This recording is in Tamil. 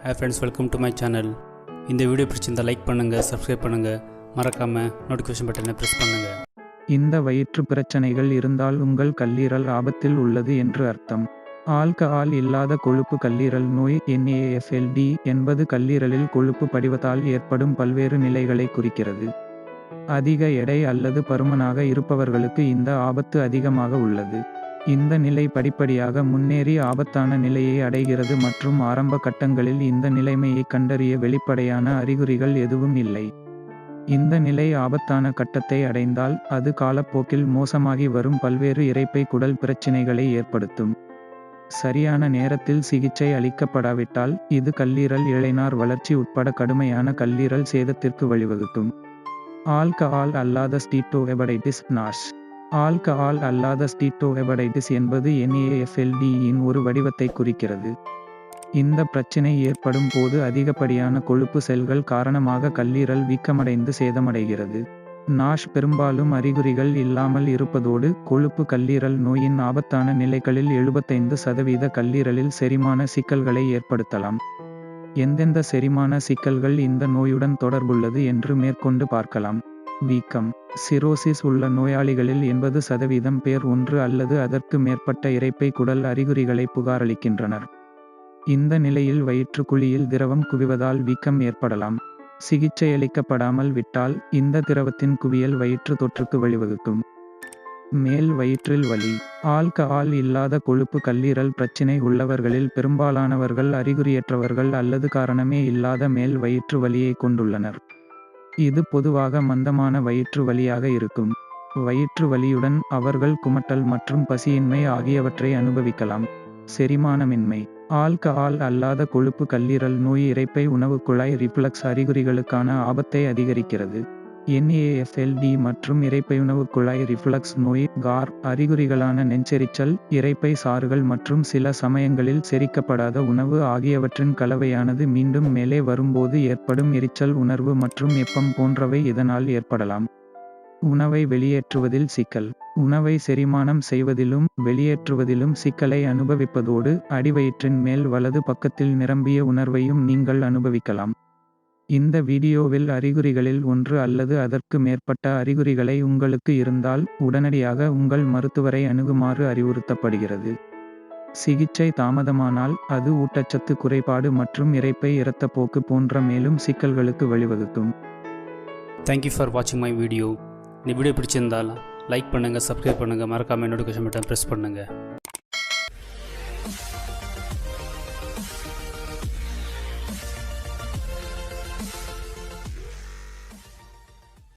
Hey friends welcome to my channel இந்த வீடியோ பிடிச்சிருந்தால் லைக் பண்ணுங்கள் சப்ஸ்கிரைப் பண்ணுங்கள் மறக்காமல் நோட்டிஃபிகேஷன் பட்டனை ப்ரெஸ் பண்ணுங்கள் இந்த வயிற்று பிரச்சனைகள் இருந்தால் உங்கள் கல்லீரல் ஆபத்தில் உள்ளது என்று அர்த்தம். ஆல்கஹால் இல்லாத கொழுப்பு கல்லீரல் நோய் என்ஏஎஸ்எல்டி என்பது கல்லீரலில் கொழுப்பு படிவத்தால் ஏற்படும் பல்வேறு நிலைகளை குறிக்கிறது. அதிக எடை அல்லது பருமனாக இருப்பவர்களுக்கு இந்த ஆபத்து அதிகமாக உள்ளது. இந்த நிலை படிப்படியாக முன்னேறி ஆபத்தான நிலையை அடைகிறது மற்றும் ஆரம்ப கட்டங்களில் இந்த நிலைமையை கண்டறிய வெளிப்படையான அறிகுறிகள் எதுவும் இல்லை. இந்த நிலை ஆபத்தான கட்டத்தை அடைந்தால் அது காலப்போக்கில் மோசமாகி வரும் பல்வேறு இறைப்பை குடல் பிரச்சினைகளை ஏற்படுத்தும். சரியான நேரத்தில் சிகிச்சை அளிக்கப்படாவிட்டால் இது கல்லீரல் இழைநார் வளர்ச்சி உட்பட கடுமையான கல்லீரல் சேதத்திற்கு வழிவகுக்கும். ஆல்கஹால் அல்லாத ஸ்டீட்டோஹெபடைட்டிஸ் நாஷ் ஆல்கஹால் அல்லாத ஸ்டீட்டோஹெபடைட்டிஸ் என்பது என்ஏஎஃப்எல்டியின் ஒரு வடிவத்தை குறிக்கிறது. இந்த பிரச்சினை ஏற்படும் போது அதிகப்படியான கொழுப்பு செல்கள் காரணமாக கல்லீரல் வீக்கமடைந்து சேதமடைகிறது. நாஷ் பெரும்பாலும் அறிகுறிகள் இல்லாமல் இருப்பதோடு கொழுப்பு கல்லீரல் நோயின் ஆபத்தான நிலைகளில் எழுபத்தைந்து சதவீத கல்லீரலில் செரிமான சிக்கல்களை ஏற்படுத்தலாம். எந்தெந்த செரிமான சிக்கல்கள் இந்த நோயுடன் தொடர்புள்ளது என்று மேற்கொண்டு பார்க்கலாம். வீக்கம் சிரோசிஸ் உள்ள நோயாளிகளில் எண்பது சதவீதம் பேர் ஒன்று அல்லது அதற்கு மேற்பட்ட இறைப்பை குடல் அறிகுறிகளை புகாரளிக்கின்றனர். இந்த நிலையில் வயிற்றுக்குழியில் திரவம் குவிவதால் வீக்கம் ஏற்படலாம். சிகிச்சையளிக்கப்படாமல் விட்டால் இந்த திரவத்தின் குவியல் வயிற்று தொற்றுக்கு வழிவகுக்கும். மேல் வயிற்றில் வலி ஆல்கஹால் இல்லாத கொழுப்பு கல்லீரல் பிரச்சினை உள்ளவர்களில் பெரும்பாலானவர்கள் அறிகுறியற்றவர்கள் அல்லது காரணமே இல்லாத மேல் வயிற்று வலியை கொண்டுள்ளனர். இது பொதுவாக மந்தமான வயிற்று வலியாக இருக்கும். வயிற்று வலியுடன் அவர்கள் குமட்டல் மற்றும் பசியின்மை ஆகியவற்றை அனுபவிக்கலாம். செரிமானமின்மை. ஆல்கஹால் அல்லாத கொழுப்பு கல்லீரல் நோய் இறைப்பை உணவு குழாய் ரிப்ளக்ஸ் அறிகுறிகளுக்கான ஆபத்தை அதிகரிக்கிறது. என்ஏஎஸ்எல்டி மற்றும் இரைப்பை உணவு குழாய் ரிஃப்ளக்ஸ் நோய் கார் அறிகுறிகளான நெஞ்செரிச்சல் இரைப்பை சாறுகள் மற்றும் சில சமயங்களில் செரிக்கப்படாத உணவு ஆகியவற்றின் கலவையானது மீண்டும் மேலே வரும்போது ஏற்படும் எரிச்சல் உணர்வு மற்றும் எப்பம் போன்றவை இதனால் ஏற்படலாம். உணவை வெளியேற்றுவதில் சிக்கல். உணவை செரிமானம் செய்வதிலும் வெளியேற்றுவதிலும் சிக்கலை அனுபவிப்பதோடு அடிவயிற்றின் மேல் வலது பக்கத்தில் நிரம்பிய உணர்வையும் நீங்கள் அனுபவிக்கலாம். இந்த வீடியோவில் அறிகுறிகளில் ஒன்று அல்லது அதற்கு மேற்பட்ட அறிகுறிகளை உங்களுக்கு இருந்தால் உடனடியாக உங்கள் மருத்துவரை அணுகுமாறு அறிவுறுத்தப்படுகிறது. சிகிச்சை தாமதமானால் அது ஊட்டச்சத்து குறைபாடு மற்றும் இரைப்பை இரத்தப்போக்கு போன்ற மேலும் சிக்கல்களுக்கு வழிவகுக்கும். தேங்க்யூ ஃபார் வாட்சிங் மை வீடியோ இந்த வீடியோ பிடிச்சிருந்தால் லைக் பண்ணுங்கள் சப்ஸ்கிரைப் பண்ணுங்கள் மறக்காமல் நோட்டிஃபிகேஷன் பட்டன் ப்ரெஸ் பண்ணுங்கள்